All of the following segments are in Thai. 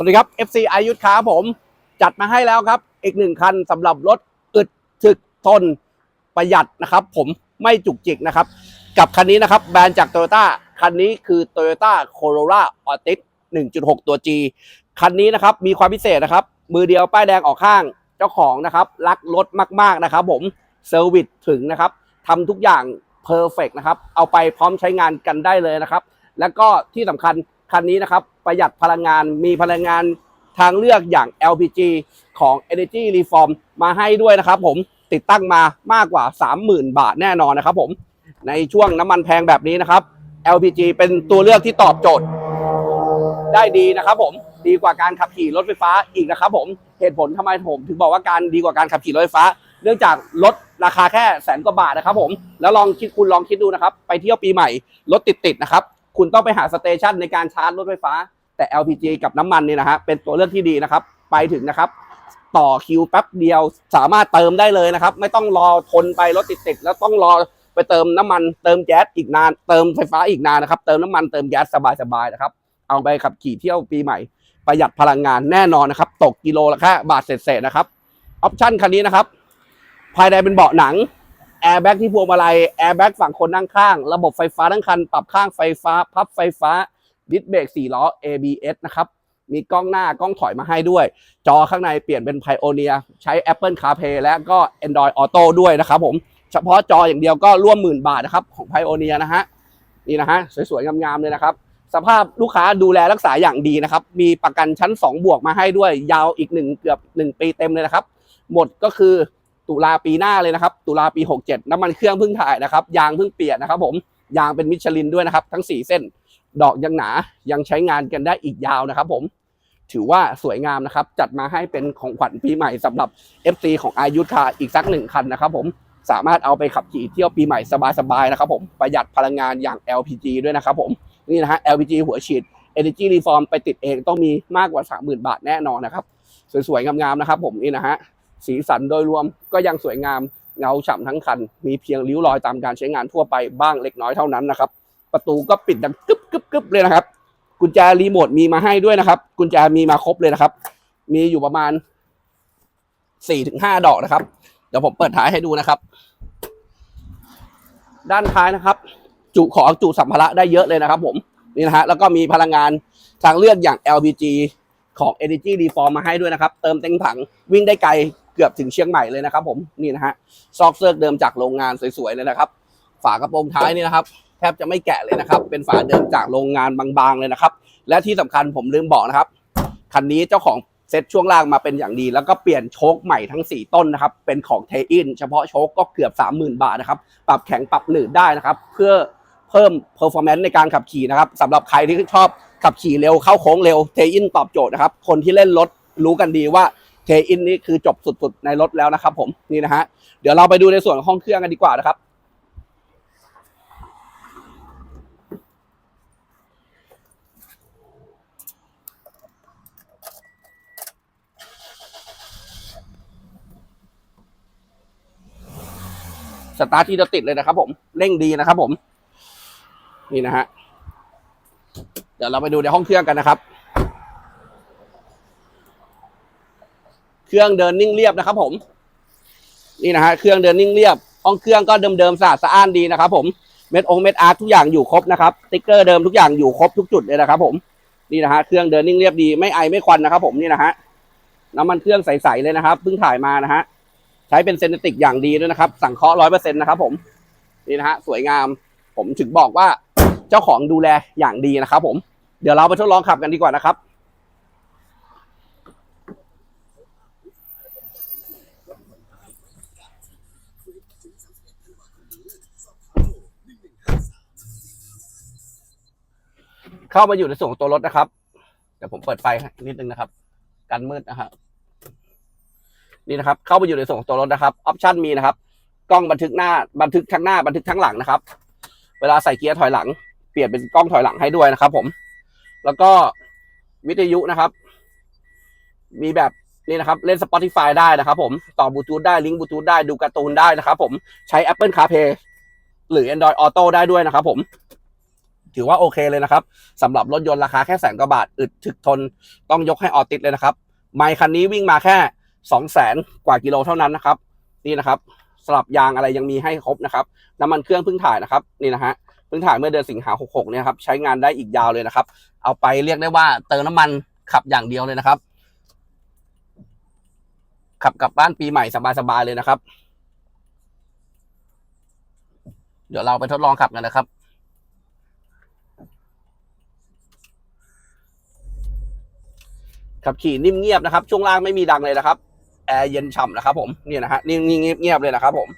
วัสดีครับ FC อายุทธค้าผม จัดมาให้แล้วครับ อีกหนึ่งคันสำหรับรถอึดถึกทนประหยัดนะครับ ผมไม่จุกจิกนะครับ กับคันนี้นะครับ แบรนด์จากโตโยต้าคันนี้คือ Toyota Corolla Altis 1.6 ตัว G คันนี้นะครับมีความพิเศษนะครับ มือเดียวป้ายแดงออกข้างเจ้าของนะครับ รักรถมากๆนะครับ ผมเซอร์วิสถึงนะครับทำทุกอย่างเพอร์เฟกนะครับ เอาไปพร้อมใช้งานกันได้เลยนะครับ แล้วก็ที่สำคัญ คันนี้นะครับประหยัดพลังงานมีพลังงานทางเลือกอย่าง LPG ของ Energy Reform มาให้ด้วยนะครับผมติดตั้งมามากกว่า 30,000 บาทแน่นอนนะครับผมในช่วงน้ำมันแพงแบบนี้นะครับ LPG เป็นตัวเลือกที่ตอบโจทย์ ได้ดีนะครับผมดีกว่าการขับขี่รถไฟฟ้าอีกนะครับผมเหตุผลทำไมผมถึงบอกว่าการดีกว่าการขับขี่รถไฟฟ้า เนื่องจากรถราคาแค่แสนกว่าบาทนะครับผมแล้วลองคิดคุณลองคิดดูนะครับ ไปเที่ยวปีใหม่รถติดๆนะครับ คุณต้องไปหาสเตชันในการชาร์จรถไฟฟ้า แต่ LPG กับน้ำมันเนี่ยนะฮะเป็นตัวเลือกที่ดีนะครับ ไปถึงนะครับ ต่อคิวแป๊บเดียวสามารถเติมได้เลยนะครับ ไม่ต้องรอทนไปรถติดๆแล้วต้องรอไปเติมน้ำมันเติมแก๊สอีกนาน เติมไฟฟ้าอีกนานนะครับ เติมน้ำมันเติมแก๊สสบายๆนะครับ เอาไปขับขี่เที่ยวปีใหม่ ประหยัดพลังงานแน่นอนนะครับ ตกกิโลละแค่บาทเศษๆนะครับออปชั่นคันนี้นะครับ ภายในเป็นเบาะหนัง แอร์แบ็กที่พวงมาลัยแอร์แบ็กฝั่งคนนั่งข้าง ระบบไฟฟ้าทั้งคัน ปรับข้างไฟฟ้า พับไฟฟ้า ดิสเบรก4ล้อ ABS นะครับ มีกล้องหน้ากล้องถอยมาให้ด้วย จอข้างในเปลี่ยนเป็น Pioneer ใช้ Apple CarPlay และก็ Android Auto ด้วยนะครับผมเฉพาะจออย่างเดียวก็ร่วมหมื่นบาทนะครับของ Pioneer นะฮะนี่นะฮะสวยๆงามๆเลยนะครับ สภาพลูกค้าดูแลรักษาอย่างดีนะครับ มีประกันชั้น 2 บวกมาให้ด้วย ยาวอีก1เกือบ1ปีเต็มเลยนะครับ หมดก็คือ ตุลาปีหน้าเลยนะครับ ตุลาปี 67 น้ำมันเครื่องเพิ่งถ่ายนะครับ ยางเพิ่งเปลี่ยนนะครับ ผมยางเป็นมิชลินด้วยนะครับ ทั้ง 4 เส้น ดอกยังหนา ยังใช้งานกันได้อีกยาวนะครับ ผม ถือว่าสวยงามนะครับ จัดมาให้เป็นของขวัญปีใหม่สำหรับ FC ของอายุทธาอีกสักหนึ่งคันนะครับ ผมสามารถเอาไปขับขี่เที่ยวปีใหม่สบายๆนะครับ ผมประหยัดพลังงานอย่าง LPG ด้วยนะครับ ผมนี่นะฮะ LPG หัวฉีด Energy Reform ไปติดเองต้องมีมากกว่า 30,000 บาทแน่นอนนะครับ สวยๆงามๆนะครับ ผมนี่นะฮะ สีสันโดยรวมก็ยังสวยงามเงาฉ่ำทั้งคัน มีเพียงริ้วรอยตามการใช้งานทั่วไปบ้างเล็กน้อยเท่านั้นนะครับ ประตูก็ปิดดังกึบกึบกึบเลยนะครับ กุญแจรีโมทมีมาให้ด้วยนะครับ กุญแจมีมาครบเลยนะครับ มีอยู่ประมาณสี่ถึงห้าดอกนะครับ เดี๋ยวผมเปิดท้ายให้ดูนะครับ ด้านท้ายนะครับ จุของจุสัมภาระได้เยอะเลยนะครับ ผมนี่นะฮะแล้วก็มีพลังงานทางเลือกอย่าง LPG ของ Energy Reform มาให้ด้วยนะครับ เติมเต็มถังวิ่งได้ไกล กือบถึงเชียงใหม่เลยนะครับ ผมนี่นะฮะซอกเซิร์กเดิมจากโรงงานสวยๆเลยนะครับ ฝากระโปรงท้ายนี่นะครับแทบจะไม่แกะเลยนะครับ เป็นฝาเดิมจากโรงงานบางๆเลยนะครับ และที่สำคัญผมลืมบอกนะครับคันนี้เจ้าของเซ็ตช่วงล่างมาเป็นอย่างดี แล้วก็เปลี่ยนโชคใหม่ทั้ง 4 ต้นนะครับ เป็นของเทอินเฉพาะโชคก็เกือบ 30,000 บาทนะครับ ปรับแข็งปรับหนืดได้นะครับ เพื่อเพิ่มเพอร์ฟอร์แมนซ์ในการขับขี่นะครับสำหรับใครที่ชอบขับขี่เร็วเข้าโค้งเร็วเทอินตอบโจทย์นะครับ คนที่เล่นรถรู้กันดีว่า เทอินนี่คือจบสุดๆในรถแล้วนะครับผมนี่นะฮะเดี๋ยวเราไปดูในส่วนของห้องเครื่องกันดีกว่านะครับสตาร์ทที่จะติดเลยนะครับผมเร่งดีนะครับผม นี่นะฮะ เดี๋ยวเราไปดูในห้องเครื่องกันนะครับ เครื่องเดินนิ่งเรียบนะครับ ผม นี่นะฮะเครื่องเดินนิ่งเรียบห้องเครื่องก็เดิมๆสะอาดสะอ้านดีนะครับ ผมเม็ดองเม็ดอาร์ตทุกอย่างอยู่ครบนะครับติ๊กเกอร์เดิมทุกอย่างอยู่ครบทุกจุดเลยนะครับ ผมนี่นะฮะเครื่องเดินนิ่งเรียบดีไม่ไอไม่ควันนะครับ ผมนี่นะฮะน้ำมันเครื่องใสๆเลยนะครับเพิ่งถ่ายมานะฮะใช้เป็นเซนติกอย่างดีด้วยนะครับ สั่งเคาะร้อยเปอร์เซ็นต์นะครับ ผมนี่นะฮะสวยงาม ผมถึงบอกว่าเจ้าของดูแลอย่างดีนะครับ ผมเดี๋ยวเราไปทดลองขับกันดีกว่านะครับ เข้ามาอยู่ในส่วนของตัวรถนะครับเดี๋ยวผมเปิดไฟนิดนึงนะครับ กันมืดนะครับนี่นะครับ เข้าไปอยู่ในส่วนของตัวรถนะครับออปชันมีนะครับ กล้องบันทึกหน้าบันทึกทั้งหน้าบันทึกทั้งหลังนะครับ เวลาใส่เกียร์ถอยหลัง เปลี่ยนเป็นกล้องถอยหลังให้ด้วยนะครับ ผม แล้วก็วิทยุนะครับ มีแบบนี่นะครับ เล่น Spotify ได้นะครับ ผมต่อบลูทูธได้ลิงก์บลูทูธได้ดูการ์ตูนได้นะครับ ผมใช้ Apple CarPlay หรือ Android Auto ได้ด้วยนะครับ ผม ถือว่าโอเคเลยนะครับสำหรับรถยนต์ราคาแค่แสนกว่าบาทอึดถึกทนต้องยกให้ออติสเลยนะครับไมคันนี้วิ่งมาแค่สองแสนกว่ากิโลเท่านั้นนะครับ นี่นะครับสลับยางอะไรยังมีให้ครบนะครับน้ำมันเครื่องเพิ่งถ่ายนะครับนี่นะฮะเพิ่งถ่ายเมื่อเดือนสิงหาหกหกเนี่ยครับใช้งานได้อีกยาวเลยนะครับ เอาไปเรียกได้ว่าเติมน้ำมันขับอย่างเดียวเลยนะครับ ขับกลับบ้านปีใหม่สบายๆเลยนะครับ เดี๋ยวเราไปทดลองขับกันนะครับ ขับขี่นิ่มเงียบนะครับ ช่วงล่างไม่มีดังเลยนะครับ แอร์เย็นฉ่ำนะครับ ผมเนี่ยนะฮะนิ่งๆเงียบเลยนะครับ ผม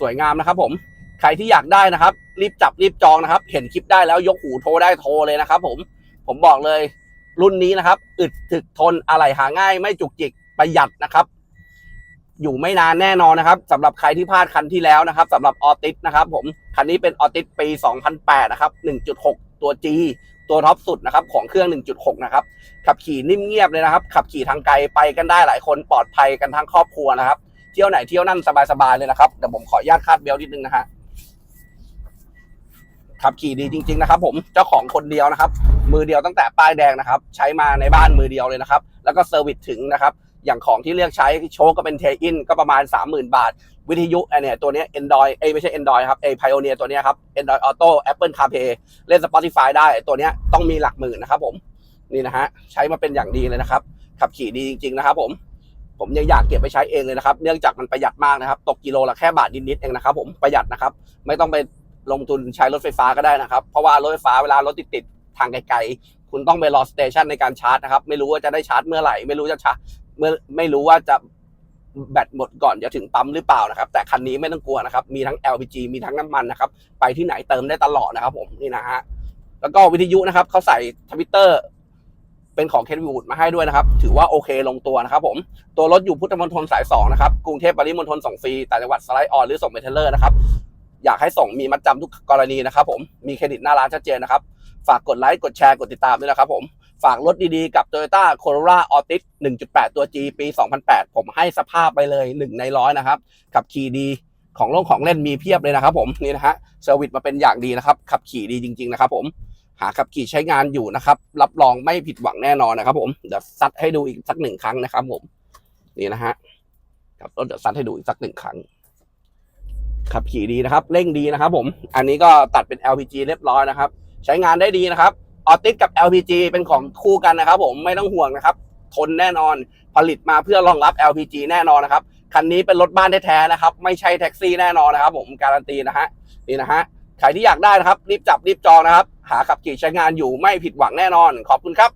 สวยงามนะครับ ผมใครที่อยากได้นะครับ รีบจับรีบจองนะครับ เห็นคลิปได้แล้วยกหูโทรได้โทรเลยนะครับ ผมผมบอกเลย รุ่นนี้นะครับ อึดถึกทนอะไรหาง่าย ไม่จุกจิกประหยัดนะครับ อยู่ไม่นานแน่นอนนะครับสำหรับใครที่พลาดคันที่แล้วนะครับสำหรับออติสนะครับ ผมคันนี้เป็นออติสปี 2008 นะครับ 1.6 ตัว G ตัวท็อปสุดนะครับของเครื่อง 1.6 นะครับ ขับขี่นิ่มเงียบเลยนะครับ ขับขี่ทางไกลไปกันได้หลายคนปลอดภัยกันทั้งครอบครัวนะครับ เที่ยวไหนเที่ยวนั่นสบายๆเลยนะครับเดี๋ยวผมขออนุญาตคาดเบลต์นิดนึงนะฮะขับขี่ดีจริง ๆ นะครับผมเจ้าของคนเดียวนะครับ มือเดียวตั้งแต่ป้ายแดงนะครับ ใช้มาในบ้านมือเดียวเลยนะครับ แล้วก็เซอร์วิสถึงนะครับ อย่างของที่เลือกใช้โชคก็เป็นเทอินก็ประมาณ 30,000 บาท วิทยุไอเนี่ยตัวนี้ Android เอ้ไม่ใช่ Android ครับไอ Pioneer ตัวนี้ครับ Android Auto Apple CarPlay เล่น Spotify ได้ตัวนี้ต้องมีหลักหมื่นนะครับผมนี่นะฮะใช้มาเป็นอย่างดีเลยนะครับขับขี่ดีจริง ๆ นะครับ ผมผมยังอยากเก็บไปใช้เองเลยนะครับ เนื่องจากมันประหยัดมากนะครับ ตกกิโลละแค่บาทนิดๆเองนะครับ ผมประหยัดนะครับ ไม่ต้องไปลงทุนใช้รถไฟฟ้าก็ได้นะครับ เพราะว่ารถไฟฟ้าเวลารถติดๆทางไกลๆคุณต้องไปรอสเตชันในการชาร์จนะครับ ไม่รู้ว่าจะได้ชาร์จเมื่อไหร่ ไม่รู้จะชาร์จเมื่อไม่รู้ว่าจะ แบตหมดก่อนจะถึงปั๊มหรือเปล่านะครับ แต่คันนี้ไม่ต้องกลัวนะครับ มีทั้ง LPG มีทั้งน้ำมันนะครับ ไปที่ไหนเติมได้ตลอดนะครับผมนี่นะฮะแล้วก็วิทยุนะครับเขาใส่ทวิตเตอร์เป็นของเคนวูดมาให้ด้วยนะครับ ถือว่าโอเคลงตัวนะครับผมตัวรถอยู่พุทธมณฑลสาย2นะครับกรุงเทพปริมณฑลส่งฟรีแต่จังหวัดสไลด์ออนหรือส่งเมทเทอร์นะครับอยากให้ส่งมีมัดจำทุกกรณีนะครับผมมีเครดิตหน้าร้านชัดเจนนะครับ ฝากกดไลค์กดแชร์กดติดตามด้วยนะครับผม ฝากรถดีๆ กับ Toyota Corolla Altis 1.8 ตัว G ปี 2008 ผมให้สภาพไปเลย 1 ในร้อยนะครับ ขับขี่ดีของโลกของเล่นมีเพียบเลยนะครับผมนี่นะฮะเซอร์วิสมาเป็นอย่างดีนะครับ ขับขี่ดีจริงๆนะครับผมหาขับขี่ใช้งานอยู่นะครับ รับรองไม่ผิดหวังแน่นอนนะครับผมเดี๋ยวซัดให้ดูอีกสักหนึ่งครั้งนะครับผมนี่นะฮะครับรถเดี๋ยวซัดให้ดูอีกสักหนึ่งครั้งขับขี่ดีนะครับ เร่งดีนะครับผม อันนี้ก็ตัดเป็น LPG เรียบร้อยนะครับ ใช้งานได้ดีนะครับ ออติสกับ LPG เป็นของคู่กันนะครับ ผมไม่ต้องห่วงนะครับ ทนแน่นอนผลิตมาเพื่อรองรับ LPG แน่นอนนะครับคันนี้เป็นรถบ้านแท้ๆนะครับ ไม่ใช่แท็กซี่แน่นอนนะครับ ผมการันตีนะฮะนี่นะฮะใครที่อยากได้นะครับ รีบจับรีบจองนะครับ หาขับขี่ใช้งานอยู่ไม่ผิดหวังแน่นอน ขอบคุณครับ